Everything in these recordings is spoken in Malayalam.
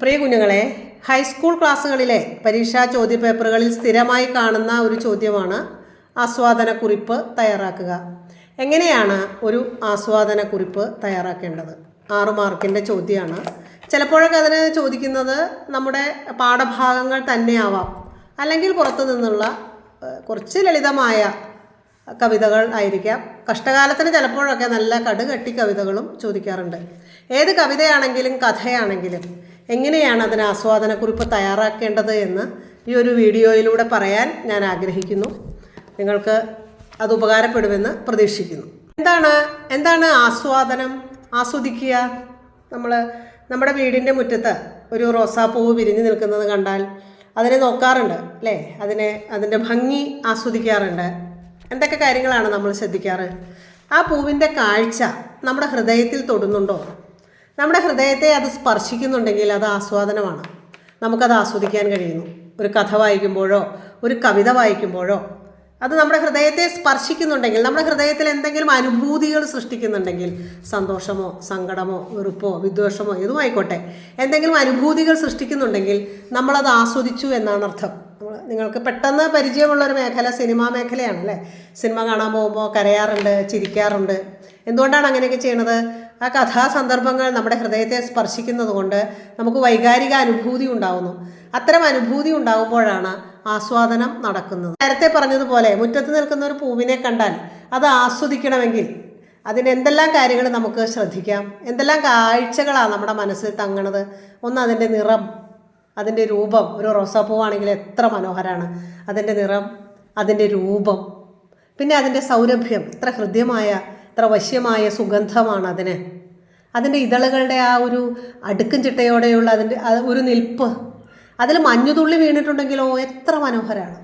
പ്രിയ കുഞ്ഞുങ്ങളെ ഹൈസ്കൂൾ ക്ലാസ്സുകളിലെ പരീക്ഷാ ചോദ്യപേപ്പറുകളിൽ സ്ഥിരമായി കാണുന്ന ഒരു ചോദ്യമാണ് ആസ്വാദനക്കുറിപ്പ് തയ്യാറാക്കുക. എങ്ങനെയാണ് ഒരു ആസ്വാദനക്കുറിപ്പ് തയ്യാറാക്കേണ്ടത്? ആറു മാർക്കിന്റെ ചോദ്യമാണ്. ചിലപ്പോഴൊക്കെ അതിന് ചോദിക്കുന്നത് നമ്മുടെ പാഠഭാഗങ്ങൾ തന്നെയാവാം. അല്ലെങ്കിൽ പുറത്തു നിന്നുള്ള കുറച്ച് ലളിതമായ കവിതകൾ ആയിരിക്കാം. കഷ്ടകാലത്തിന് ചിലപ്പോഴൊക്കെ നല്ല കടുകട്ടി കവിതകളും ചോദിക്കാറുണ്ട്. ഏത് കവിതയാണെങ്കിലും കഥയാണെങ്കിലും എങ്ങനെയാണ് അതിന് ആസ്വാദനക്കുറിപ്പ് തയ്യാറാക്കേണ്ടത് എന്ന് ഈ ഒരു വീഡിയോയിലൂടെ പറയാൻ ഞാൻ ആഗ്രഹിക്കുന്നു. നിങ്ങൾക്ക് അത് ഉപകാരപ്പെടുമെന്ന് പ്രതീക്ഷിക്കുന്നു. എന്താണ് എന്താണ് ആസ്വാദനം? ആസ്വദിക്കുക. നമ്മൾ നമ്മുടെ വീടിന്റെ മുറ്റത്ത് ഒരു റോസാപ്പൂവ് വിരിഞ്ഞു നിൽക്കുന്നത് കണ്ടാൽ അതിനെ നോക്കാറുണ്ട് അല്ലേ? അതിനെ അതിന്റെ ഭംഗി ആസ്വദിക്കാറുണ്ട്. എന്തൊക്കെ കാര്യങ്ങളാണ് നമ്മൾ ശ്രദ്ധിക്കാറ്? ആ പൂവിന്റെ കാഴ്ച നമ്മുടെ ഹൃദയത്തിൽ തൊടുന്നുണ്ടോ? നമ്മുടെ ഹൃദയത്തെ അത് സ്പർശിക്കുന്നുണ്ടെങ്കിൽ അത് ആസ്വാദനമാണ്. നമുക്കത് ആസ്വദിക്കാൻ കഴിയുന്നു. ഒരു കഥ വായിക്കുമ്പോഴോ ഒരു കവിത വായിക്കുമ്പോഴോ അത് നമ്മുടെ ഹൃദയത്തെ സ്പർശിക്കുന്നുണ്ടെങ്കിൽ നമ്മുടെ ഹൃദയത്തിൽ എന്തെങ്കിലും അനുഭൂതികൾ സൃഷ്ടിക്കുന്നുണ്ടെങ്കിൽ സന്തോഷമോ സങ്കടമോ വെറുപ്പോ വിദ്വേഷമോ ഏതും ആയിക്കോട്ടെ എന്തെങ്കിലും അനുഭൂതികൾ സൃഷ്ടിക്കുന്നുണ്ടെങ്കിൽ നമ്മളത് ആസ്വദിച്ചു എന്നാണ് അർത്ഥം. നിങ്ങൾക്ക് പെട്ടെന്ന് പരിചയമുള്ള ഒരു മേഖല സിനിമാ മേഖലയാണ് അല്ലേ? സിനിമ കാണാൻ പോകുമ്പോൾ കരയാറുണ്ട് ചിരിക്കാറുണ്ട്. എന്തുകൊണ്ടാണ് അങ്ങനെയൊക്കെ ചെയ്യണത്? ആ കഥാസന്ദർഭങ്ങൾ നമ്മുടെ ഹൃദയത്തെ സ്പർശിക്കുന്നത് കൊണ്ട് നമുക്ക് വൈകാരിക അനുഭൂതി ഉണ്ടാവുന്നു. അത്തരം അനുഭൂതി ഉണ്ടാകുമ്പോഴാണ് ആസ്വാദനം നടക്കുന്നത്. നേരത്തെ പറഞ്ഞതുപോലെ മുറ്റത്ത് നിൽക്കുന്ന ഒരു പൂവിനെ കണ്ടാൽ അത് ആസ്വദിക്കണമെങ്കിൽ അതിന് എന്തെല്ലാം കാര്യങ്ങൾ നമുക്ക് ശ്രദ്ധിക്കാം? എന്തെല്ലാം കാഴ്ചകളാണ് നമ്മുടെ മനസ്സിൽ തങ്ങണത്? ഒന്ന് അതിന്റെ നിറം അതിന്റെ രൂപം. ഒരു റോസാപ്പൂവാണെങ്കിൽ എത്ര മനോഹരമാണ് അതിന്റെ നിറം അതിന്റെ രൂപം. പിന്നെ അതിന്റെ സൗരഭ്യം എത്ര ഹൃദ്യമായ എത്ര വശ്യമായ സുഗന്ധമാണ് അതിന്. അതിന്റെ ഇതളുകളുടെ ആ ഒരു അടുക്കും ചിട്ടയോടെയുള്ള അതിന്റെ ഒരു നിൽപ്പ്. അതിൽ മഞ്ഞുതുള്ളി വീണിട്ടുണ്ടെങ്കിലോ എത്ര മനോഹരമാണ്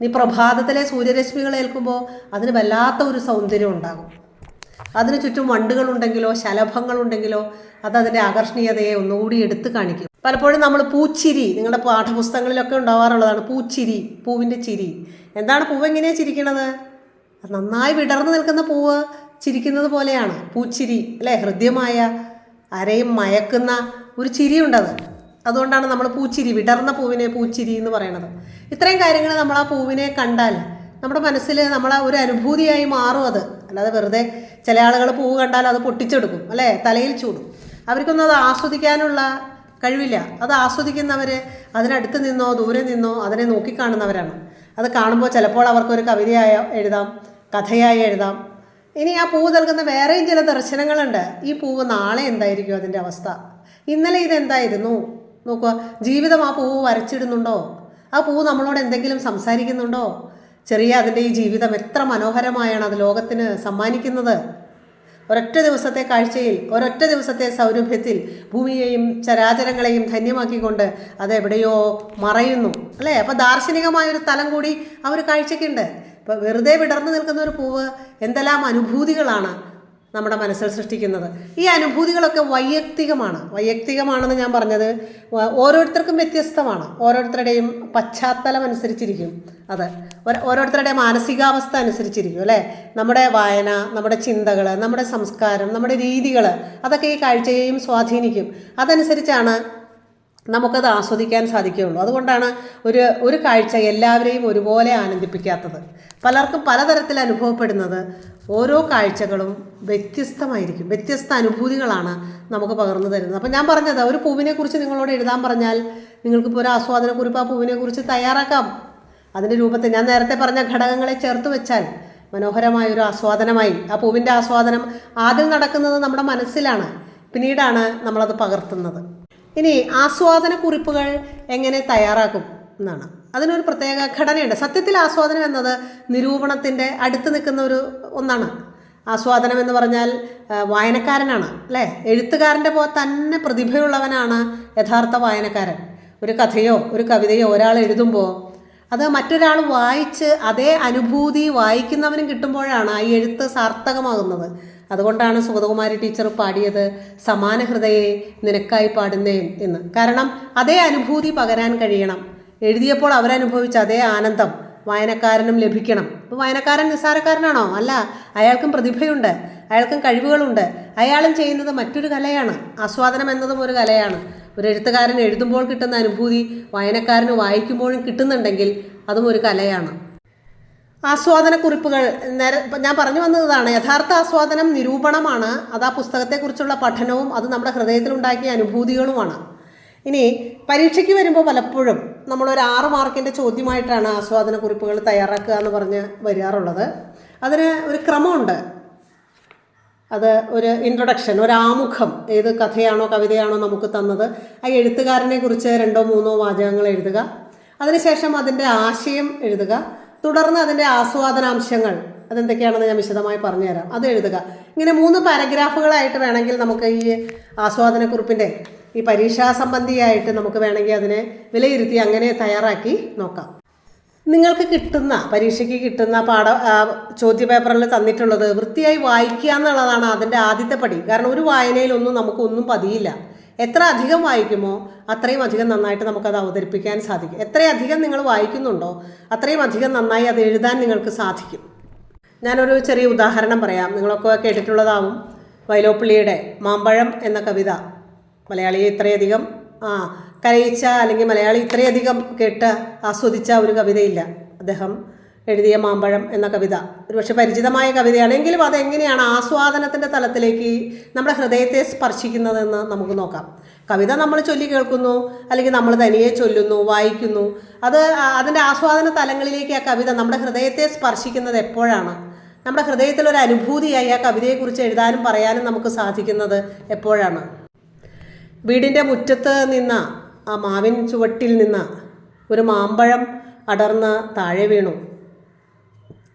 ഇനി പ്രഭാതത്തിലെ സൂര്യരശ്മികൾ ഏൽക്കുമ്പോൾ അതിന് വല്ലാത്ത ഒരു സൗന്ദര്യം ഉണ്ടാകും. അതിന് ചുറ്റും വണ്ടുകളുണ്ടെങ്കിലോ ശലഭങ്ങളുണ്ടെങ്കിലോ അത് അതിന്റെ ആകർഷണീയതയെ ഒന്നുകൂടി എടുത്തു കാണിക്കും. പലപ്പോഴും നമ്മൾ പൂച്ചിരി നിങ്ങളുടെ പാഠപുസ്തകങ്ങളിലൊക്കെ ഉണ്ടാവാറുള്ളതാണ് പൂച്ചിരി പൂവിന്റെ ചിരി. എന്താണ് പൂവ് എങ്ങനെയാണ് ചിരിക്കണത്? നന്നായി വിടർന്നു നിൽക്കുന്ന പൂവ് ചിരിക്കുന്നത് പോലെയാണ്? പൂച്ചിരി അല്ലേ? ഹൃദ്യമായ ആരെയും മയക്കുന്ന ഒരു ചിരിയുണ്ടത്. അതുകൊണ്ടാണ് നമ്മൾ പൂച്ചിരി വിടർന്ന പൂവിനെ പൂച്ചിരി എന്ന് പറയണത്. ഇത്രയും കാര്യങ്ങൾ നമ്മൾ ആ പൂവിനെ കണ്ടാൽ നമ്മുടെ മനസ്സിൽ നമ്മളെ ഒരു അനുഭൂതിയായി മാറും അത്. അല്ലാതെ വെറുതെ ചില ആളുകൾ പൂവ് കണ്ടാൽ അത് പൊട്ടിച്ചെടുക്കും അല്ലേ? തലയിൽ ചൂടും. അവർക്കൊന്നും അത് ആസ്വദിക്കാനുള്ള കഴിവില്ല. അത് ആസ്വദിക്കുന്നവർ അതിനടുത്ത് നിന്നോ ദൂരെ നിന്നോ അതിനെ നോക്കിക്കാണുന്നവരാണ്. അത് കാണുമ്പോൾ ചിലപ്പോൾ അവർക്കൊരു കവിതയായി എഴുതാം കഥയായി എഴുതാം ഇനി ആ പൂവ് നൽകുന്ന വേറെയും ചില ദർശനങ്ങളുണ്ട്. ഈ പൂവ് നാളെ എന്തായിരിക്കും അതിന്റെ അവസ്ഥ? ഇന്നലെ ഇതെന്തായിരുന്നു? നോക്കുക ജീവിതം ആ പൂവ് വരച്ചിടുന്നുണ്ടോ? ആ പൂവ് നമ്മളോട് എന്തെങ്കിലും സംസാരിക്കുന്നുണ്ടോ? ചെറിയ അതിന്റെ ഈ ജീവിതം എത്ര മനോഹരമായാണ് അത് ലോകത്തിന് സമ്മാനിക്കുന്നത്. ഒരൊറ്റ ദിവസത്തെ കാഴ്ചയിൽ ഒരൊറ്റ ദിവസത്തെ സൗരഭ്യത്തിൽ ഭൂമിയെയും ചരാചരങ്ങളെയും ധന്യമാക്കിക്കൊണ്ട് അതെവിടെയോ മറയുന്നു. അല്ലേ? അപ്പോൾ ദാർശനികമായൊരു തലം കൂടി ആ ഒരു കാഴ്ചയ്ക്കുണ്ട്. ഇപ്പോൾ വെറുതെ വിടർന്നു നിൽക്കുന്ന ഒരു പൂവ് എന്തെല്ലാം അനുഭൂതികളാണ് നമ്മുടെ മനസ്സിൽ സൃഷ്ടിക്കുന്നത്. ഈ അനുഭൂതികളൊക്കെ വൈയക്തികമാണ്. വൈയക്തികമാണെന്ന് ഞാൻ പറഞ്ഞത് ഓരോരുത്തർക്കും വ്യത്യസ്തമാണ്. ഓരോരുത്തരുടെയും പശ്ചാത്തലം അനുസരിച്ചിരിക്കും അത്. ഓരോരുത്തരുടെ മാനസികാവസ്ഥ അനുസരിച്ചിരിക്കും അല്ലേ? നമ്മുടെ വായന നമ്മുടെ ചിന്തകൾ നമ്മുടെ സംസ്കാരം നമ്മുടെ രീതികൾ അതൊക്കെ ഈ കാഴ്ചയെയും സ്വാധീനിക്കും. അതനുസരിച്ചാണ് നമുക്കത് ആസ്വദിക്കാൻ സാധിക്കുകയുള്ളൂ. അതുകൊണ്ടാണ് ഒരു ഒരു കാഴ്ച എല്ലാവരെയും ഒരുപോലെ ആനന്ദിപ്പിക്കാത്തത്. പലർക്കും പലതരത്തിൽ അനുഭവപ്പെടുന്നത് ഓരോ കാഴ്ചകളും വ്യത്യസ്തമായിരിക്കും. വ്യത്യസ്ത അനുഭൂതികളാണ് നമുക്ക് പകർന്നു തരുന്നത്. അപ്പം ഞാൻ പറഞ്ഞത് ഒരു പൂവിനെക്കുറിച്ച് നിങ്ങളോട് എഴുതാൻ പറഞ്ഞാൽ നിങ്ങൾക്കിപ്പോൾ ഒരു ആസ്വാദന കുറിപ്പ് ആ പൂവിനെക്കുറിച്ച് തയ്യാറാക്കാം. അതിന്റെ രൂപത്തിൽ ഞാൻ നേരത്തെ പറഞ്ഞ ഘടകങ്ങളെ ചേർത്ത് വെച്ചാൽ മനോഹരമായ ഒരു ആസ്വാദനമായി. ആ പൂവിന്റെ ആസ്വാദനം ആദ്യം നടക്കുന്നത് നമ്മുടെ മനസ്സിലാണ്. പിന്നീടാണ് നമ്മളത് പകർത്തുന്നത്. ഇനി ആസ്വാദന കുറിപ്പുകൾ എങ്ങനെ തയ്യാറാക്കും എന്നാണ്. അതിനൊരു പ്രത്യേക ഘടനയുണ്ട്. സത്യത്തിൽ ആസ്വാദനം എന്നത് നിരൂപണത്തിന്റെ അടുത്ത് നിൽക്കുന്ന ഒരു ഒന്നാണ്. ആസ്വാദനം എന്ന് പറഞ്ഞാൽ വായനക്കാരനാണ് അല്ലേ? എഴുത്തുകാരന്റെ പോ തന്നെ പ്രതിഭയുള്ളവനാണ് യഥാർത്ഥ വായനക്കാരൻ. ഒരു കഥയോ ഒരു കവിതയോ ഒരാൾ എഴുതുമ്പോൾ അത് മറ്റൊരാൾ വായിച്ച് അതേ അനുഭൂതി വായിക്കുന്നവനും കിട്ടുമ്പോഴാണ് ആ എഴുത്ത് സാർത്ഥകമാകുന്നത്. അതുകൊണ്ടാണ് സുഗതകുമാരി ടീച്ചർ പാടിയത് സമാന ഹൃദയെ നിനക്കായി പാടുന്നേ എന്ന്. കാരണം അതേ അനുഭൂതി പകരാൻ കഴിയണം. എഴുതിയപ്പോൾ അവരനുഭവിച്ച അതേ ആനന്ദം വായനക്കാരനും ലഭിക്കണം. അപ്പോൾ വായനക്കാരൻ നിസ്സാരക്കാരനാണോ? അല്ല അയാൾക്കും പ്രതിഭയുണ്ട് അയാൾക്കും കഴിവുകളുണ്ട്. അയാളും ചെയ്യുന്നത് മറ്റൊരു കലയാണ്. ആസ്വാദനം എന്നതും ഒരു കലയാണ്. ഒരു എഴുത്തുകാരൻ എഴുതുമ്പോൾ കിട്ടുന്ന അനുഭൂതി വായനക്കാരന് വായിക്കുമ്പോഴും കിട്ടുന്നുണ്ടെങ്കിൽ അതും ഒരു കലയാണ്. ആസ്വാദന കുറിപ്പുകൾ നേരെ ഞാൻ പറഞ്ഞു വന്നതാണ് യഥാർത്ഥ ആസ്വാദനം നിരൂപണമാണ്. അത് ആ പുസ്തകത്തെക്കുറിച്ചുള്ള പഠനവും അത് നമ്മുടെ ഹൃദയത്തിലുണ്ടാക്കിയ അനുഭൂതികളുമാണ്. ഇനി പരീക്ഷയ്ക്ക് വരുമ്പോൾ പലപ്പോഴും നമ്മളൊരു ആറ് മാർക്കിന്റെ ചോദ്യമായിട്ടാണ് ആസ്വാദന കുറിപ്പുകൾ തയ്യാറാക്കുക എന്ന് പറഞ്ഞ് വരാറുള്ളത്. അതിന് ഒരു ക്രമമുണ്ട്. അത് ഒരു ഇൻട്രൊഡക്ഷൻ ഒരു ആമുഖം ഏത് കഥയാണോ കവിതയാണോ നമുക്ക് തന്നത് ആ എഴുത്തുകാരനെ കുറിച്ച് രണ്ടോ മൂന്നോ വാചകങ്ങൾ എഴുതുക. അതിനുശേഷം അതിന്റെ ആശയം എഴുതുക. തുടർന്ന് അതിന്റെ ആസ്വാദനാംശങ്ങൾ അതെന്തൊക്കെയാണെന്ന് ഞാൻ വിശദമായി പറഞ്ഞുതരാം. അത് എഴുതുക. ഇങ്ങനെ മൂന്ന് പാരഗ്രാഫുകളായിട്ട് വേണമെങ്കിൽ നമുക്ക് ഈ ആസ്വാദനക്കുറിപ്പിന്റെ ഈ പരീക്ഷാ സംബന്ധിയായിട്ട് നമുക്ക് വേണമെങ്കിൽ അതിനെ വിലയിരുത്തി അങ്ങനെ തയ്യാറാക്കി നോക്കാം. നിങ്ങൾക്ക് കിട്ടുന്ന പരീക്ഷയ്ക്ക് കിട്ടുന്ന പാഠ ചോദ്യ ചോദ്യപേപ്പറിൽ തന്നിട്ടുള്ളത് വൃത്തിയായി വായിക്കുക എന്നുള്ളതാണ് അതിന്റെ ആദ്യത്തെ പടി. കാരണം ഒരു വായനയിലൊന്നും നമുക്കൊന്നും പതിയില്ല. എത്ര അധികം വായിക്കുമോ അത്രയും അധികം നന്നായിട്ട് നമുക്കത് അവതരിപ്പിക്കാൻ സാധിക്കും. എത്രയധികം നിങ്ങൾ വായിക്കുന്നുണ്ടോ അത്രയും അധികം നന്നായി അത് എഴുതാൻ നിങ്ങൾക്ക് സാധിക്കും. ഞാനൊരു ചെറിയ ഉദാഹരണം പറയാം. നിങ്ങളൊക്കെ കേട്ടിട്ടുള്ളതാവും വൈലോപ്പിള്ളിയുടെ മാമ്പഴം എന്ന കവിത. മലയാളിയെ ഇത്രയധികം ആ കരയിച്ച അല്ലെങ്കിൽ മലയാളി ഇത്രയധികം കേട്ട് ആസ്വദിച്ച ഒരു കവിതയില്ല. അദ്ദേഹം എഴുതിയ മാമ്പഴം എന്ന കവിത. ഒരുപക്ഷെ പരിചിതമായ കവിതയാണെങ്കിലും അതെങ്ങനെയാണ് ആസ്വാദനത്തിന്റെ തലത്തിലേക്ക് നമ്മുടെ ഹൃദയത്തെ സ്പർശിക്കുന്നതെന്ന് നമുക്ക് നോക്കാം. കവിത നമ്മൾ ചൊല്ലി കേൾക്കുന്നു അല്ലെങ്കിൽ നമ്മൾ തനിയെ ചൊല്ലുന്നു വായിക്കുന്നു. അത് അതിന്റെ ആസ്വാദന തലങ്ങളിലേക്ക് ആ കവിത നമ്മുടെ ഹൃദയത്തെ സ്പർശിക്കുന്നത് എപ്പോഴാണ്? നമ്മുടെ ഹൃദയത്തിൽ ഒരു അനുഭൂതിയായി ആ കവിതയെക്കുറിച്ച് എഴുതാനും പറയാനും നമുക്ക് സാധിക്കുന്നത് എപ്പോഴാണ്? വീടിന്റെ മുറ്റത്ത് നിന്ന ആ മാവിൻ ചുവട്ടിൽ നിന്ന് ഒരു മാമ്പഴം അടർന്ന് താഴെ വീണു.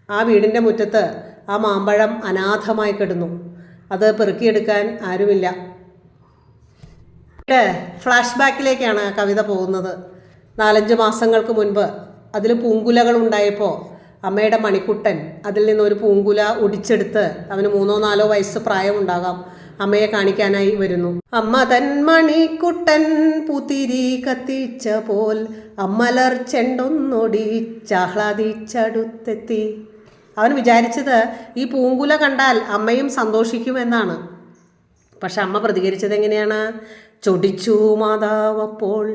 ആ വീടിന്റെ മുറ്റത്ത് ആ മാമ്പഴം അനാഥമായി കിടന്നു. അത് പെറുക്കിയെടുക്കാൻ ആരുമില്ല. ഫ്ലാഷ് ബാക്കിലേക്കാണ് കവിത പോകുന്നത്. നാലഞ്ച് മാസങ്ങൾക്ക് മുൻപ് അതിൽ പൂങ്കുലകൾ ഉണ്ടായപ്പോൾ അമ്മയുടെ മണിക്കുട്ടൻ അതിൽ നിന്ന് ഒരു പൂങ്കുല ഒടിച്ചെടുത്ത് അവന് മൂന്നോ നാലോ വയസ്സ് പ്രായമുണ്ടാകാം അമ്മയെ കാണിക്കാനായി വരുന്നു. അമ്മ തൻ മണിക്കുട്ടൻ പുതിരി കത്തിച്ച പോൽ അമ്മലർ ചെണ്ടൊന്നൊടിച്ചാഹ്ലാദിച്ചടുത്തെത്തി അവൻ വിചാരിച്ചത് ഈ പൂങ്കുല കണ്ടാൽ അമ്മയും സന്തോഷിക്കുമെന്നാണ്. പക്ഷെ അമ്മ പ്രതികരിച്ചത് എങ്ങനെയാണ്? ചൊടിച്ചു മാതാവപ്പോൾ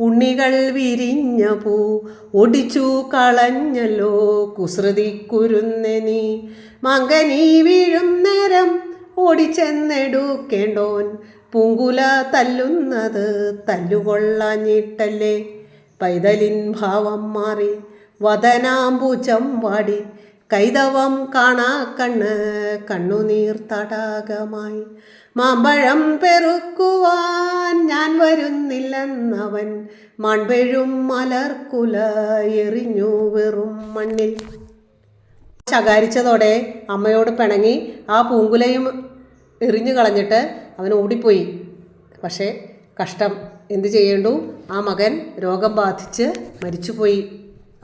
ഉണ്ണികൾ വിരിഞ്ഞ പൂ ഒടിച്ചു കളഞ്ഞല്ലോ കുസൃതി നീ. മകനീ വീഴും നേരം ഓടിച്ചെന്നെടുക്കേണ്ടോൻ പൂങ്കുല തല്ലുന്നത് തല്ലുകൊള്ളാഞ്ഞിട്ടല്ലേ. പൈതലിൻ ഭാവം മാറി വതനാമ്പൂച്ചം വാടി കൈതവം കാണാ കണ്ണ് കണ്ണുനീർ തടാകമായി. മാമ്പഴം പെറുക്കുവാൻ ഞാൻ വരുന്നില്ലെന്നവൻ മൺപെഴും മലർക്കുല എറിഞ്ഞു വെറും മണ്ണിൽ. ശകാരിച്ചതോടെ അമ്മയോട് പിണങ്ങി ആ പൂങ്കുലയും എറിഞ്ഞു കളഞ്ഞിട്ട് അവൻ ഓടിപ്പോയി. പക്ഷേ കഷ്ടം. എന്തു ചെയ്യേണ്ടു? ആ മകൻ രോഗം ബാധിച്ച് മരിച്ചുപോയി.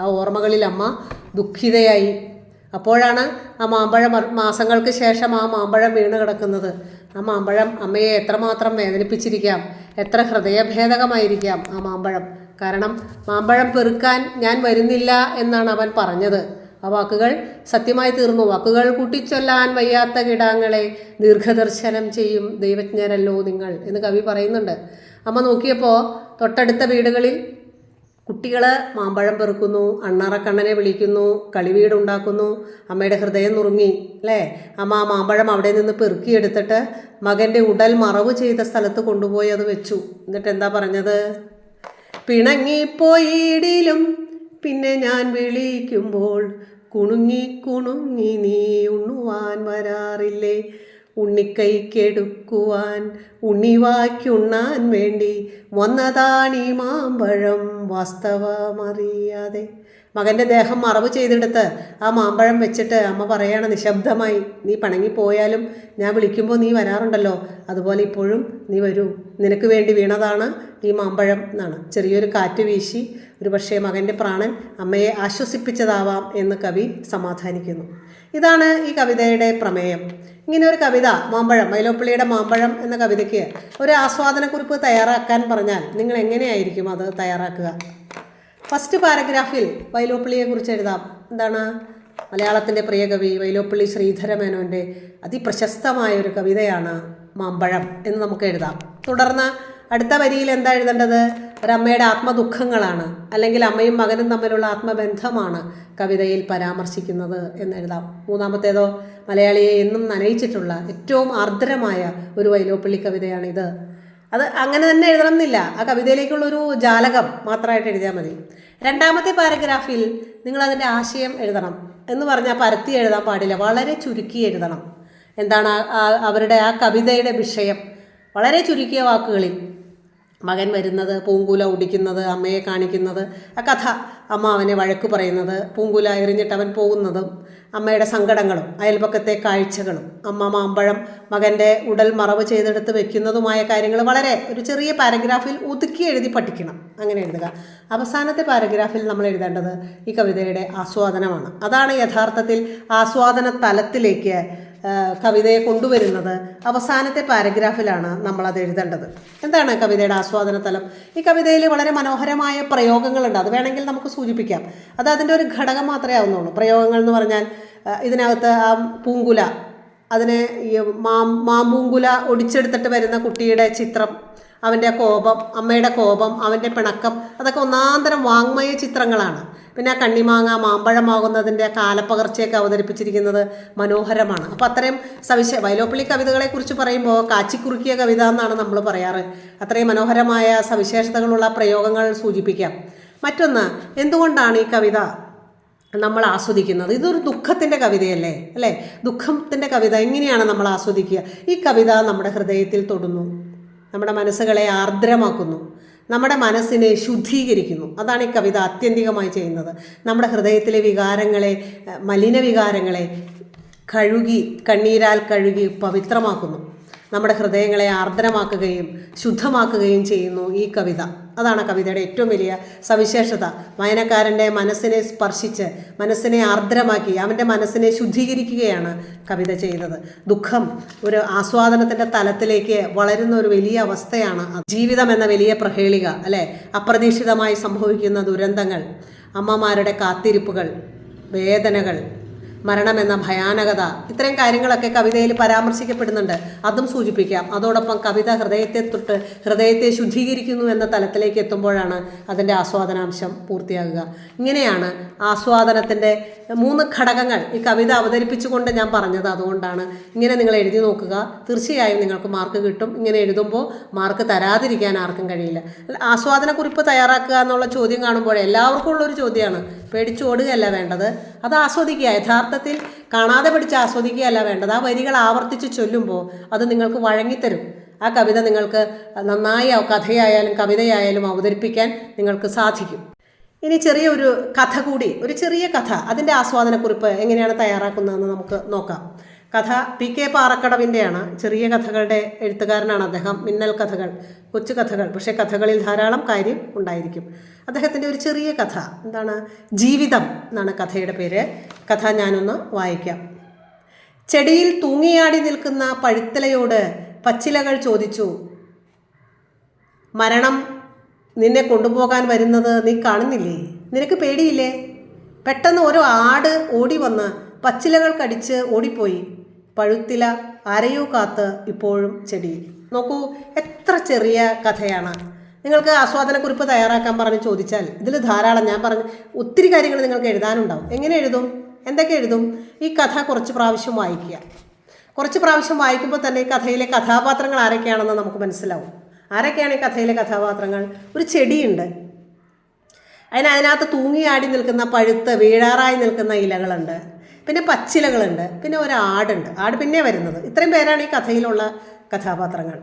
ആ ഓർമ്മകളിൽ അമ്മ ദുഃഖിതയായി. അപ്പോഴാണ് ആ മാമ്പഴം മാസങ്ങൾക്ക് ശേഷം ആ മാമ്പഴം വീണ് കിടക്കുന്നത്. ആ മാമ്പഴം അമ്മയെ എത്രമാത്രം വേദനിപ്പിച്ചിരിക്കാം എത്ര ഹൃദയഭേദകമായിരിക്കാം ആ മാമ്പഴം. കാരണം മാമ്പഴം പെറുക്കാൻ ഞാൻ വരുന്നില്ല എന്നാണ് അവൻ പറഞ്ഞത്. ആ വാക്കുകൾ സത്യമായി തീർന്നു. വാക്കുകൾ കൂട്ടിച്ചൊല്ലാൻ വയ്യാത്ത കിടാങ്ങളെ ദീർഘദർശനം ചെയ്യും ദൈവജ്ഞരല്ലോ നിങ്ങൾ എന്ന് കവി പറയുന്നുണ്ട്. അമ്മ നോക്കിയപ്പോൾ തൊട്ടടുത്ത വീടുകളിൽ കുട്ടികൾ മാമ്പഴം പെറുക്കുന്നു അണ്ണാറക്കണ്ണനെ വിളിക്കുന്നു കളിവീടുണ്ടാക്കുന്നു അമ്മയുടെ ഹൃദയം നുറുങ്ങി അല്ലേ? അമ്മ ആ മാമ്പഴം അവിടെ നിന്ന് പെറുക്കിയെടുത്തിട്ട് മകന്റെ ഉടൽ മറവ് ചെയ്ത സ്ഥലത്ത് കൊണ്ടുപോയി അത് വെച്ചു. എന്നിട്ട് എന്താ പറഞ്ഞത്? പിണങ്ങിപ്പോയിടിലും പിന്നെ ഞാൻ വിളിക്കുമ്പോൾ കുണുങ്ങി കുണുങ്ങി നീ ഉണ്ണുവാൻ വരാറില്ലേ? ഉണ്ണിക്കൈക്കെടുക്കുവാൻ ഉണ്ണിവായ്ക്കുണ്ണാൻ വേണ്ടി വന്നതാണീ മാമ്പഴം വാസ്തവമറിയാതെ. മകന്റെ ദേഹം മറവ് ചെയ്തെടുത്ത് ആ മാമ്പഴം വെച്ചിട്ട് അമ്മ പറയാണ് നിശബ്ദമായി നീ പണങ്ങിപ്പോയാലും ഞാൻ വിളിക്കുമ്പോൾ നീ വരാറുണ്ടല്ലോ. അതുപോലെ ഇപ്പോഴും നീ വരൂ. നിനക്ക് വേണ്ടി വീണതാണ് ഈ മാമ്പഴം എന്നാണ്. ചെറിയൊരു കാറ്റ് വീശി ഒരു പക്ഷേ മകന്റെ പ്രാണൻ അമ്മയെ ആശ്വസിപ്പിച്ചതാവാം എന്ന് കവി സമാധാനിക്കുന്നു. ഇതാണ് ഈ കവിതയുടെ പ്രമേയം. ഇങ്ങനെ ഒരു കവിത മാമ്പഴം മൈലോപ്പള്ളിയുടെ മാമ്പഴം എന്ന കവിതയ്ക്ക് ഒരു ആസ്വാദനക്കുറിപ്പ് തയ്യാറാക്കാൻ പറഞ്ഞാൽ നിങ്ങൾ എങ്ങനെയായിരിക്കും അത് തയ്യാറാക്കുക? ഫസ്റ്റ് പാരഗ്രാഫിൽ വൈലോപ്പിള്ളിയെ കുറിച്ച് എഴുതാം. എന്താണ്? മലയാളത്തിന്റെ പ്രിയ കവി വൈലോപ്പള്ളി ശ്രീധരമേനോന്റെ അതിപ്രശസ്തമായ ഒരു കവിതയാണ് മാമ്പഴം എന്ന് നമുക്ക് എഴുതാം. തുടർന്ന് അടുത്ത വരിയിൽ എന്താ എഴുതേണ്ടത്? ഒരമ്മയുടെ ആത്മദുഃഖങ്ങളാണ് അല്ലെങ്കിൽ അമ്മയും മകനും തമ്മിലുള്ള ആത്മബന്ധമാണ് കവിതയിൽ പരാമർശിക്കുന്നത് എന്ന് എഴുതാം. മൂന്നാമത്തേതോ മലയാളിയെ എന്നും നനയിച്ചിട്ടുള്ള ഏറ്റവും ആർദ്രമായ ഒരു വൈലോപ്പള്ളി കവിതയാണിത്. അത് അങ്ങനെ തന്നെ എഴുതണം എന്നില്ല. ആ കവിതയിലേക്കുള്ളൊരു ജാലകം മാത്രമായിട്ട് എഴുതിയാൽ മതി. രണ്ടാമത്തെ പാരഗ്രാഫിൽ നിങ്ങൾ അതിന്റെ ആശയം എഴുതണം എന്ന് പറഞ്ഞാൽ പരത്തി എഴുതാൻ പാടില്ല. വളരെ ചുരുക്കി എഴുതണം. എന്താണ് അവരുടെ ആ കവിതയുടെ വിഷയം? വളരെ ചുരുക്കിയ വാക്കുകളിൽ മകൻ വരുന്നത് പൂങ്കുല ഉടിക്കുന്നത് അമ്മയെ കാണിക്കുന്നത് ആ കഥ അമ്മ അവനെ വഴക്ക് പറയുന്നത് പൂങ്കുല എറിഞ്ഞിട്ട് അവൻ പോകുന്നതും അമ്മയുടെ സങ്കടങ്ങളും അയൽപക്കത്തെ കാഴ്ചകളും അമ്മ മാമ്പഴം മകന്റെ ഉടൽ മറവ് ചെയ്തെടുത്ത് വെക്കുന്നതുമായ കാര്യങ്ങൾ വളരെ ഒരു ചെറിയ പാരഗ്രാഫിൽ ഒതുക്കി എഴുതി പഠിക്കണം. അങ്ങനെ എഴുതുക. അവസാനത്തെ പാരഗ്രാഫിൽ നമ്മൾ എഴുതേണ്ടത് ഈ കവിതയുടെ ആസ്വാദനമാണ്. അതാണ് യഥാർത്ഥത്തിൽ ആസ്വാദന തലത്തിലേക്ക് കവിതയെ കൊണ്ടുവരുന്നത് അവസാനത്തെ പാരഗ്രാഫിലാണ് നമ്മളത് എഴുതേണ്ടത്. എന്താണ് കവിതയുടെ ആസ്വാദന തലം? ഈ കവിതയിൽ വളരെ മനോഹരമായ പ്രയോഗങ്ങളുണ്ട്. അത് വേണമെങ്കിൽ നമുക്ക് സൂചിപ്പിക്കാം. അത് അതിന്റെ ഒരു ഘടകം മാത്രമേ ആവുന്നുള്ളൂ. പ്രയോഗങ്ങൾ എന്ന് പറഞ്ഞാൽ ഇതിനകത്ത് ആ പൂങ്കുല അതിനെ മാം മാമ്പൂങ്കുല ഒടിച്ചെടുത്തിട്ട് വരുന്ന കുട്ടിയുടെ ചിത്രം അവന്റെ കോപം അമ്മയുടെ കോപം അവന്റെ പിണക്കം അതൊക്കെ ഒന്നാന്തരം വാങ്മയ ചിത്രങ്ങളാണ്. പിന്നെ കണ്ണിമാങ്ങ മാമ്പഴമാകുന്നതിന്റെ കാലപ്പകർച്ചയൊക്കെ അവതരിപ്പിച്ചിരിക്കുന്നത് മനോഹരമാണ്. അപ്പോൾ അത്രയും സവിശ വൈലോപ്പിള്ളി കവിതകളെക്കുറിച്ച് പറയുമ്പോൾ കാച്ചിക്കുറുക്കിയ കവിത എന്നാണ് നമ്മൾ പറയാറ്. അത്രയും മനോഹരമായ സവിശേഷതകളുള്ള പ്രയോഗങ്ങൾ സൂചിപ്പിക്കാം. മറ്റൊന്ന് എന്തുകൊണ്ടാണ് ഈ കവിത നമ്മൾ ആസ്വദിക്കുന്നത്? ഇതൊരു ദുഃഖത്തിന്റെ കവിതയല്ലേ അല്ലേ? ദുഃഖത്തിന്റെ കവിത എങ്ങനെയാണ് നമ്മൾ ആസ്വദിക്കുക? ഈ കവിത നമ്മുടെ ഹൃദയത്തിൽ തൊടുന്നു നമ്മുടെ മനസ്സുകളെ ആർദ്രമാക്കുന്നു. നമ്മുടെ മനസ്സിനെ ശുദ്ധീകരിക്കുന്നു. അതാണ് ഈ കവിത ആത്യന്തികമായി ചെയ്യുന്നത്. നമ്മുടെ ഹൃദയത്തിലെ വികാരങ്ങളെ മലിന വികാരങ്ങളെ കഴുകി കണ്ണീരാൽ കഴുകി പവിത്രമാക്കുന്നു. നമ്മുടെ ഹൃദയങ്ങളെ ആർദ്രമാക്കുകയും ശുദ്ധമാക്കുകയും ചെയ്യുന്നു ഈ കവിത. അതാണ് കവിതയുടെ ഏറ്റവും വലിയ സവിശേഷത. വായനക്കാരന്റെ മനസ്സിനെ സ്പർശിച്ച് മനസ്സിനെ ആർദ്രമാക്കി അവന്റെ മനസ്സിനെ ശുദ്ധീകരിക്കുകയാണ് കവിത ചെയ്തത്. ദുഃഖം ഒരു ആസ്വാദനത്തിന്റെ തലത്തിലേക്ക് വളരുന്ന ഒരു വലിയ അവസ്ഥയാണ് ജീവിതം എന്ന വലിയ പ്രഹേളിക അല്ലേ? അപ്രതീക്ഷിതമായി സംഭവിക്കുന്ന ദുരന്തങ്ങൾ അമ്മമാരുടെ കാത്തിരിപ്പുകൾ വേദനകൾ മരണമെന്ന ഭയാനകത. ഇത്രയും കാര്യങ്ങളൊക്കെ കവിതയിൽ പരാമർശിക്കപ്പെടുന്നുണ്ട്. അതും സൂചിപ്പിക്കാം. അതോടൊപ്പം കവിത ഹൃദയത്തെ തൊട്ട് ഹൃദയത്തെ ശുദ്ധീകരിക്കുന്നു എന്ന തലത്തിലേക്ക് എത്തുമ്പോഴാണ് അതിന്റെ ആസ്വാദനാംശം പൂർത്തിയാകുക. ഇങ്ങനെയാണ് ആസ്വാദനത്തിന്റെ മൂന്ന് ഘടകങ്ങൾ ഈ കവിത അവതരിപ്പിച്ചുകൊണ്ട് ഞാൻ പറഞ്ഞത്. അതുകൊണ്ടാണ് ഇങ്ങനെ നിങ്ങൾ എഴുതി നോക്കുക. തീർച്ചയായും നിങ്ങൾക്ക് മാർക്ക് കിട്ടും. ഇങ്ങനെ എഴുതുമ്പോൾ മാർക്ക് തരാതിരിക്കാൻ ആർക്കും കഴിയില്ല. ആസ്വാദന ആസ്വാദനക്കുറിപ്പ് തയ്യാറാക്കുക എന്നുള്ള ചോദ്യം കാണുമ്പോൾ എല്ലാവർക്കും ഉള്ളൊരു ചോദ്യമാണ്. പേടിച്ചോടുകയല്ല വേണ്ടത്. അത് ആസ്വദിക്കുക. യഥാർത്ഥത്തിൽ കാണാതെ പഠിച്ച് ആസ്വദിക്കുകയല്ല വേണ്ടത്. ആ വരികൾ ആവർത്തിച്ച് ചൊല്ലുമ്പോൾ അത് നിങ്ങൾക്ക് വഴങ്ങിത്തരും. ആ കവിത നിങ്ങൾക്ക് നന്നായി കഥയായാലും കവിതയായാലും അവതരിപ്പിക്കാൻ നിങ്ങൾക്ക് സാധിക്കും. ഇനി ചെറിയൊരു കഥ കൂടി ഒരു ചെറിയ കഥ. അതിന്റെ ആസ്വാദനക്കുറിപ്പ് എങ്ങനെയാണ് തയ്യാറാക്കുന്നതെന്ന് നമുക്ക് നോക്കാം. കഥ പി കെ പാറക്കടവിന്റെയാണ്. ചെറിയ കഥകളുടെ എഴുത്തുകാരനാണ് അദ്ദേഹം. മിന്നൽ കഥകൾ കൊച്ചു കഥകൾ. പക്ഷേ കഥകളിൽ ധാരാളം കാര്യം ഉണ്ടായിരിക്കും. അദ്ദേഹത്തിന്റെ ഒരു ചെറിയ കഥ. എന്താണ്? ജീവിതം എന്നാണ് കഥയുടെ പേര്. കഥ ഞാനൊന്ന് വായിക്കാം. ചെടിയിൽ തൂങ്ങിയാടി നിൽക്കുന്ന പഴുത്തലയോട് പച്ചിലകൾ ചോദിച്ചു മരണം നിന്നെ കൊണ്ടുപോകാൻ വരുന്നത് നീ കാണുന്നില്ലേ? നിനക്ക് പേടിയില്ലേ? പെട്ടെന്ന് ഒരു ആട് ഓടി വന്ന് പച്ചിലകൾ കടിച്ച് ഓടിപ്പോയി. പഴുത്തില അരയൂ കാത്ത് ഇപ്പോഴും ചെടിയിൽ. നോക്കൂ എത്ര ചെറിയ കഥയാണ്. നിങ്ങൾക്ക് ആസ്വാദനക്കുറിപ്പ് തയ്യാറാക്കാൻ പറഞ്ഞ് ചോദിച്ചാൽ ഇതിൽ ധാരാളം ഞാൻ പറഞ്ഞു ഒത്തിരി കാര്യങ്ങൾ നിങ്ങൾക്ക് എഴുതാനുണ്ടാവും. എങ്ങനെ എഴുതും? എന്തൊക്കെ എഴുതും? ഈ കഥ കുറച്ച് പ്രാവശ്യം വായിക്കുക. കുറച്ച് പ്രാവശ്യം വായിക്കുമ്പോൾ തന്നെ ഈ കഥയിലെ കഥാപാത്രങ്ങൾ ആരൊക്കെയാണെന്ന് നമുക്ക് മനസ്സിലാവും. ആരൊക്കെയാണ് ഈ കഥയിലെ കഥാപാത്രങ്ങൾ? ഒരു ചെടിയുണ്ട്. അതിന് അതിനകത്ത് തൂങ്ങിയാടി നിൽക്കുന്ന പഴുത്ത് വീഴാറായി നിൽക്കുന്ന ഇലകളുണ്ട്. പിന്നെ പച്ചിലകളുണ്ട്. പിന്നെ ഒരു ആടുണ്ട്. ആട് പിന്നെ വരുന്നത്. ഇത്രയും പേരാണ് ഈ കഥയിലുള്ള കഥാപാത്രങ്ങൾ.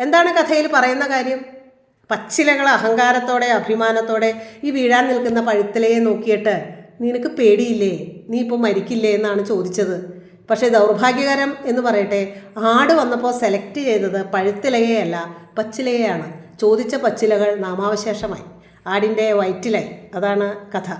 എന്താണ് കഥയിൽ പറയുന്ന കാര്യം? പച്ചിലകൾ അഹങ്കാരത്തോടെ അഭിമാനത്തോടെ ഈ വീഴാൻ നിൽക്കുന്ന പഴുത്തിലയെ നോക്കിയിട്ട് നിനക്ക് പേടിയില്ലേ? നീ ഇപ്പോൾ മരിക്കില്ലേ എന്നാണ് ചോദിച്ചത്. പക്ഷേ ദൗർഭാഗ്യകരം എന്ന് പറയട്ടെ ആട് വന്നപ്പോൾ സെലക്ട് ചെയ്തത് പഴുത്തിലയെയല്ല പച്ചിലയയാണ്. ചോദിച്ച പച്ചിലകൾ നാമാവശേഷമായി. ആടിന്റെ വയറ്റിലായി. അതാണ് കഥ.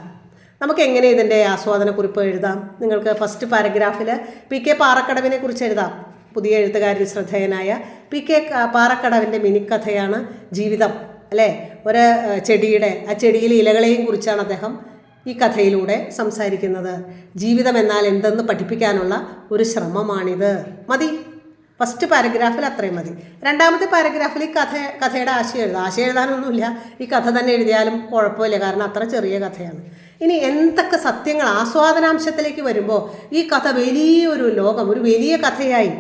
നമുക്ക് എങ്ങനെ ഇതിന്റെ ആസ്വാദനക്കുറിപ്പ് എഴുതാം? നിങ്ങൾക്ക് ഫസ്റ്റ് പാരഗ്രാഫിൽ പി കെ പാറക്കടവിനെ കുറിച്ച് എഴുതാം. പുതിയ എഴുത്തുകാരിൽ ശ്രദ്ധേയനായ പി കെ പാറക്കടവിന്റെ മിനിക്കഥയാണ് ജീവിതം അല്ലേ? ഒരു ചെടിയുടെ ആ ചെടിയിലെ ഇലകളെയും കുറിച്ചാണ് അദ്ദേഹം ഈ കഥയിലൂടെ സംസാരിക്കുന്നത് ജീവിതം എന്നാൽ എന്തെന്ന് പഠിപ്പിക്കാനുള്ള ഒരു ശ്രമമാണിത്. മതി. ഫസ്റ്റ് പാരഗ്രാഫിൽ അത്രയും മതി. രണ്ടാമത്തെ പാരഗ്രാഫിൽ ഈ കഥ കഥയുടെ ആശയം എഴുതാം. ആശയം എഴുതാനൊന്നുമില്ല. ഈ കഥ തന്നെ എഴുതിയാലും കുഴപ്പമില്ല. കാരണം അത്ര ചെറിയ കഥയാണ്. ഇനി എന്തൊക്കെ സത്യങ്ങൾ ആസ്വാദനാംശത്തിലേക്ക് വരുമ്പോൾ ഈ കഥ വലിയൊരു ലോകം ഒരു വലിയ കഥയായി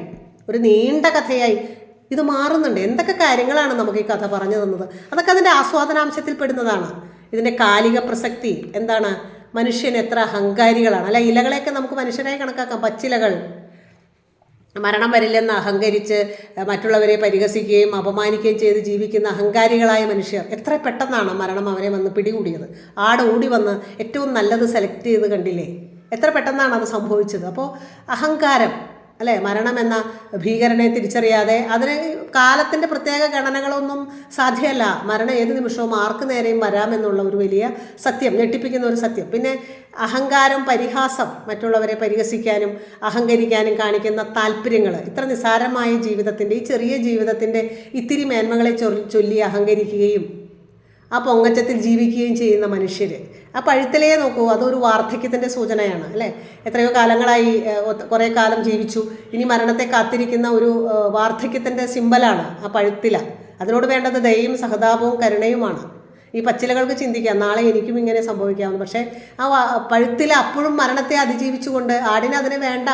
ഒരു നീണ്ട കഥയായി ഇത് മാറുന്നുണ്ട്. എന്തൊക്കെ കാര്യങ്ങളാണ് നമുക്ക് ഈ കഥ പറഞ്ഞു തന്നത്? അതൊക്കെ അതിന്റെ ആസ്വാദനാംശത്തിൽ പെടുന്നതാണ്. ഇതിന്റെ കാലിക പ്രസക്തി എന്താണ്? മനുഷ്യൻ എത്ര അഹങ്കാരികളാണ്. അല്ല ഇലകളെയൊക്കെ നമുക്ക് മനുഷ്യരായി കണക്കാക്കാം. പച്ചിലകൾ. മരണം വരില്ലെന്ന് അഹങ്കരിച്ച് മറ്റുള്ളവരെ പരിഹസിക്കുകയും അപമാനിക്കുകയും ചെയ്ത് ജീവിക്കുന്ന അഹങ്കാരികളായ മനുഷ്യർ എത്ര പെട്ടെന്നാണ് മരണം അവരെ വന്ന് പിടികൂടിയത്? ആട് ഓടി വന്ന് ഏറ്റവും നല്ലത് സെലക്ട് ചെയ്ത് കണ്ടില്ലേ? എത്ര പെട്ടെന്നാണ് അത് സംഭവിച്ചത്? അപ്പോൾ അഹങ്കാരം അല്ലേ? എന്ന ഭീകരനെ തിരിച്ചറിയാതെ അതിന് കാലത്തിന്റെ പ്രത്യേക ഗണനകളൊന്നും സാധ്യമല്ല. മരണം ഏത് നിമിഷവും ആർക്ക് നേരെയും വരാമെന്നുള്ള ഒരു വലിയ സത്യം ഞെട്ടിപ്പിക്കുന്ന ഒരു സത്യം. പിന്നെ അഹങ്കാരം പരിഹാസം മറ്റുള്ളവരെ പരിഹസിക്കാനും അഹങ്കരിക്കാനും കാണിക്കുന്ന താല്പര്യങ്ങൾ ഇത്ര നിസ്സാരമായ ജീവിതത്തിന്റെ ഈ ചെറിയ ജീവിതത്തിന്റെ ഇത്തിരി മേന്മകളെ ചൊല്ലി അഹങ്കരിക്കുകയും ആ പൊങ്ങച്ചത്തിൽ ജീവിക്കുകയും ചെയ്യുന്ന മനുഷ്യർ ആ പഴുത്തലയെ നോക്കൂ. അതൊരു വാർദ്ധക്യത്തിന്റെ സൂചനയാണ് അല്ലേ? എത്രയോ കാലങ്ങളായി കുറേ കാലം ജീവിച്ചു. ഇനി മരണത്തെ കാത്തിരിക്കുന്ന ഒരു വാർദ്ധക്യത്തിന്റെ സിമ്പലാണ് ആ പഴുത്തില. അതിനോട് വേണ്ടത് ദയയും സഹതാപവും കരുണയുമാണ്. ഈ പച്ചിലകൾക്ക് ചിന്തിക്കാം നാളെ എനിക്കും ഇങ്ങനെ സംഭവിക്കാമെന്ന് പക്ഷേ ആ പഴുത്തില അപ്പോഴും മരണത്തെ അതിജീവിച്ചുകൊണ്ട് ആടിന് അതിന് വേണ്ട.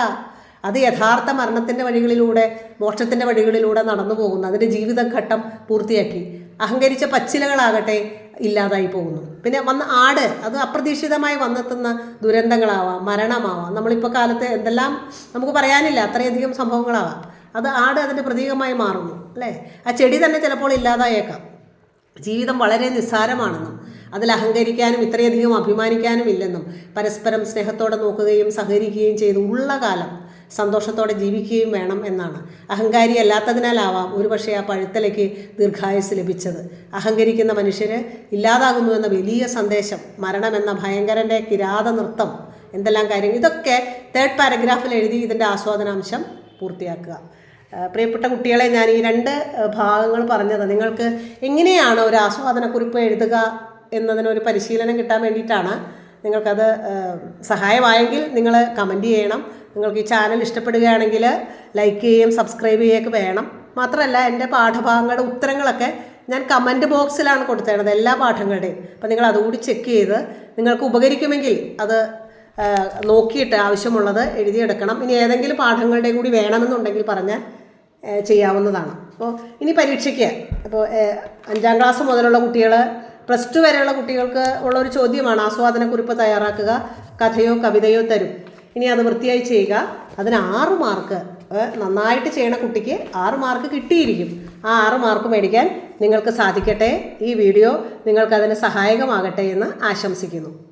അത് യഥാർത്ഥ മരണത്തിന്റെ വഴികളിലൂടെ മോക്ഷത്തിന്റെ വഴികളിലൂടെ നടന്നു പോകുന്നു അതിന്റെ ജീവിതഘട്ടം പൂർത്തിയാക്കി. അഹങ്കരിച്ച പച്ചിലകളാകട്ടെ ഇല്ലാതായി പോകുന്നു. പിന്നെ വന്ന ആട് അത് അപ്രതീക്ഷിതമായി വന്നെത്തുന്ന ദുരന്തങ്ങളാവാം മരണമാവാം. നമ്മളിപ്പോൾ കാലത്ത് എന്തെല്ലാം നമുക്ക് പറയാനില്ല അത്രയധികം സംഭവങ്ങളാവാം. അത് ആട് അതിന്റെ പ്രതീകമായി മാറുന്നു അല്ലേ? ആ ചെടി തന്നെ ചിലപ്പോൾ ഇല്ലാതായേക്കാം. ജീവിതം വളരെ നിസ്സാരമാണെന്നും അതിൽ അഹങ്കരിക്കാനും ഇത്രയധികം അഭിമാനിക്കാനും ഇല്ലെന്നും പരസ്പരം സ്നേഹത്തോടെ നോക്കുകയും സഹകരിക്കുകയും ചെയ്ത് ഉള്ള കാലം സന്തോഷത്തോടെ ജീവിക്കുകയും വേണം എന്നാണ്. അഹങ്കാരി അല്ലാത്തതിനാലാവാം ഒരുപക്ഷെ ആ പഴുത്തലയ്ക്ക് ദീർഘായുസ് ലഭിച്ചത്. അഹങ്കരിക്കുന്ന മനുഷ്യര് ഇല്ലാതാകുന്നു എന്ന വലിയ സന്ദേശം മരണമെന്ന ഭയങ്കരന്റെ കിരാത നൃത്തം എന്തെല്ലാം കാര്യങ്ങൾ ഇതൊക്കെ തേർഡ് പാരഗ്രാഫിൽ എഴുതി ഇതിന്റെ ആസ്വാദനാംശം പൂർത്തിയാക്കുക. പ്രിയപ്പെട്ട കുട്ടികളെ ഞാൻ ഈ രണ്ട് ഭാഗങ്ങൾ പറഞ്ഞത് നിങ്ങൾക്ക് എങ്ങനെയാണ് ഒരു ആസ്വാദനക്കുറിപ്പ് എഴുതുക എന്നതിനൊരു പരിശീലനം കിട്ടാൻ വേണ്ടിയിട്ടാണ്. നിങ്ങൾക്കത് സഹായമായെങ്കിൽ നിങ്ങൾ കമന്റ് ചെയ്യണം. നിങ്ങൾക്ക് ഈ ചാനൽ ഇഷ്ടപ്പെടുകയാണെങ്കിൽ ലൈക്ക് ചെയ്യുകയും സബ്സ്ക്രൈബ് ചെയ്യുകയൊക്കെ വേണം. മാത്രമല്ല എന്റെ പാഠഭാഗങ്ങളുടെ ഉത്തരങ്ങളൊക്കെ ഞാൻ കമന്റ് ബോക്സിലാണ് കൊടുത്തേണത് എല്ലാ പാഠങ്ങളുടെയും. അപ്പോൾ നിങ്ങൾ അതുകൂടി ചെക്ക് ചെയ്ത് നിങ്ങൾക്ക് ഉപകരിക്കുമെങ്കിൽ അത് നോക്കിയിട്ട് ആവശ്യമുള്ളത് എഴുതിയെടുക്കണം. ഇനി ഏതെങ്കിലും പാഠങ്ങളുടെയും കൂടി വേണമെന്നുണ്ടെങ്കിൽ പറഞ്ഞാൽ ചെയ്യാവുന്നതാണ്. അപ്പോൾ ഇനി പരീക്ഷയ്ക്ക്. അപ്പോൾ അഞ്ചാം ക്ലാസ് മുതലുള്ള കുട്ടികൾ പ്ലസ് ടു വരെയുള്ള കുട്ടികൾക്ക് ഉള്ള ഒരു ചോദ്യമാണ് ആസ്വാദന കുറിപ്പ് തയ്യാറാക്കുക കഥയോ കവിതയോ തരും. ഇനി അത് വൃത്തിയായി ചെയ്യുക. അതിന് ആറ് മാർക്ക് നന്നായിട്ട് ചെയ്യണ കുട്ടിക്ക് ആറ് മാർക്ക് കിട്ടിയിരിക്കും. ആ ആറ് മാർക്ക് മേടിക്കാൻ നിങ്ങൾക്ക് സാധിക്കട്ടെ ഈ വീഡിയോ. നിങ്ങൾക്കതിന് സഹായകമാകട്ടെ എന്ന് ആശംസിക്കുന്നു.